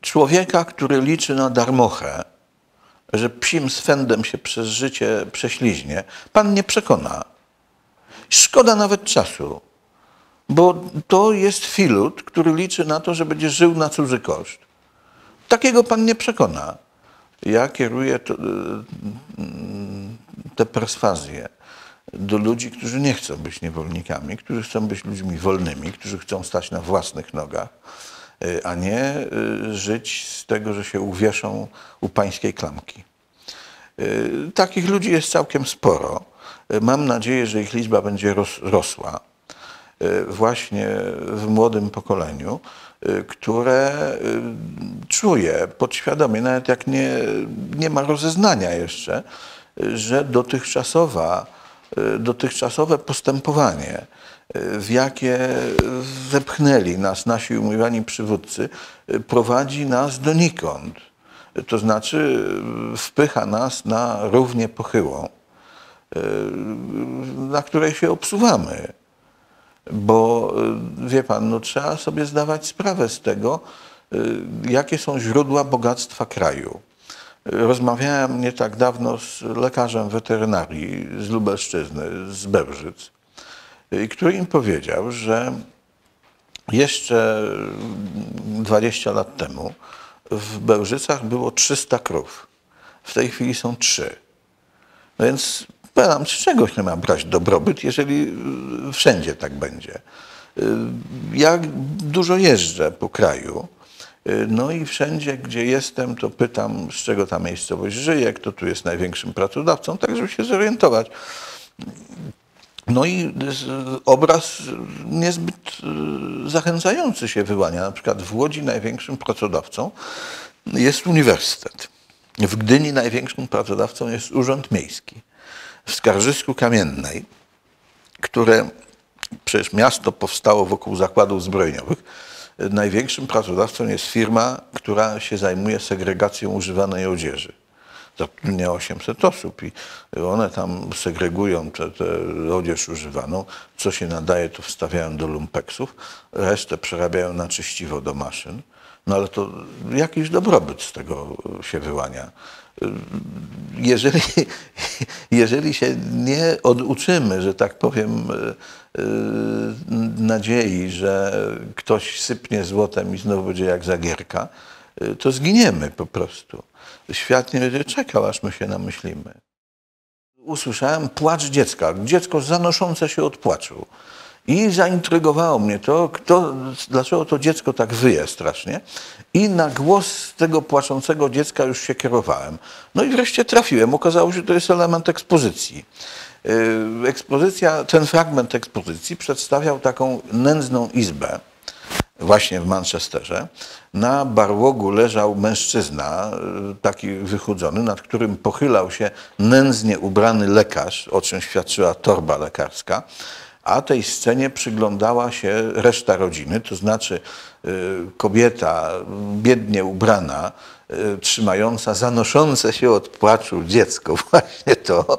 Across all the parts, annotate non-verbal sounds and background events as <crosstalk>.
człowieka, który liczy na darmochę, że psim swędem się przez życie prześliźnie, pan nie przekona. Szkoda nawet czasu, bo to jest filut, który liczy na to, że będzie żył na cudzy koszt. Takiego pan nie przekona. Ja kieruję to, te perswazje do ludzi, którzy nie chcą być niewolnikami, którzy chcą być ludźmi wolnymi, którzy chcą stać na własnych nogach, y, a nie y, żyć z tego, że się uwieszą u pańskiej klamki. Y, takich ludzi jest całkiem sporo. Mam nadzieję, że ich liczba będzie rosła właśnie w młodym pokoleniu, które czuje podświadomie, nawet jak nie, nie ma rozeznania jeszcze, że dotychczasowa, dotychczasowe postępowanie, w jakie wepchnęli nas nasi umiłowani przywódcy, prowadzi nas donikąd. To znaczy wpycha nas na równie pochyłą, na której się obsuwamy. Bo wie pan, no, trzeba sobie zdawać sprawę z tego, jakie są źródła bogactwa kraju. Rozmawiałem nie tak dawno z lekarzem weterynarii z Lubelszczyzny, z Bełżyc, który im powiedział, że jeszcze 20 lat temu w Bełżycach było 300 krów. W tej chwili są 3. No więc pytam, z czegoś nie ma brać dobrobyt, jeżeli wszędzie tak będzie. Ja dużo jeżdżę po kraju no i wszędzie, gdzie jestem, to pytam, z czego ta miejscowość żyje, kto tu jest największym pracodawcą, tak żeby się zorientować. No i obraz niezbyt y, zachęcający się wyłania. Na przykład w Łodzi największym pracodawcą jest uniwersytet. W Gdyni największym pracodawcą jest Urząd Miejski. W Skarżysku Kamiennej, które przecież miasto powstało wokół zakładów zbrojeniowych, największym pracodawcą jest firma, która się zajmuje segregacją używanej odzieży. Zatrudnia 800 osób i one tam segregują tę odzież używaną. Co się nadaje, to wstawiają do lumpeksów, resztę przerabiają na czyściwo do maszyn. No ale to jakiś dobrobyt z tego się wyłania. Jeżeli, <laughs> jeżeli się nie oduczymy, że tak powiem, Y, nadziei, że ktoś sypnie złotem i znowu będzie jak zagierka, y, to zginiemy po prostu. Świat nie będzie czekał, aż my się namyślimy. Usłyszałem płacz dziecka, dziecko zanoszące się od płaczu. I zaintrygowało mnie to, kto, dlaczego to dziecko tak wyje strasznie. I na głos tego płaczącego dziecka już się kierowałem. No i wreszcie trafiłem. Okazało się, że to jest element ekspozycji. Y, ekspozycja, ten fragment ekspozycji przedstawiał taką nędzną izbę, właśnie w Manchesterze. Na barłogu leżał mężczyzna, y, taki wychudzony, nad którym pochylał się nędznie ubrany lekarz, o czym świadczyła torba lekarska, a tej scenie przyglądała się reszta rodziny, to znaczy y, kobieta biednie ubrana, trzymająca zanoszące się od płaczu dziecko, <laughs> właśnie to,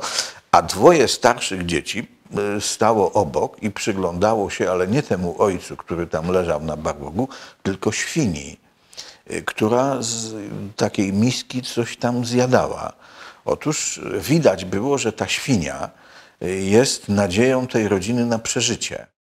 a dwoje starszych dzieci e, stało obok i przyglądało się, ale nie temu ojcu, który tam leżał na barłogu, tylko świni, która z takiej miski coś tam zjadała. Otóż widać było, że ta świnia jest nadzieją tej rodziny na przeżycie.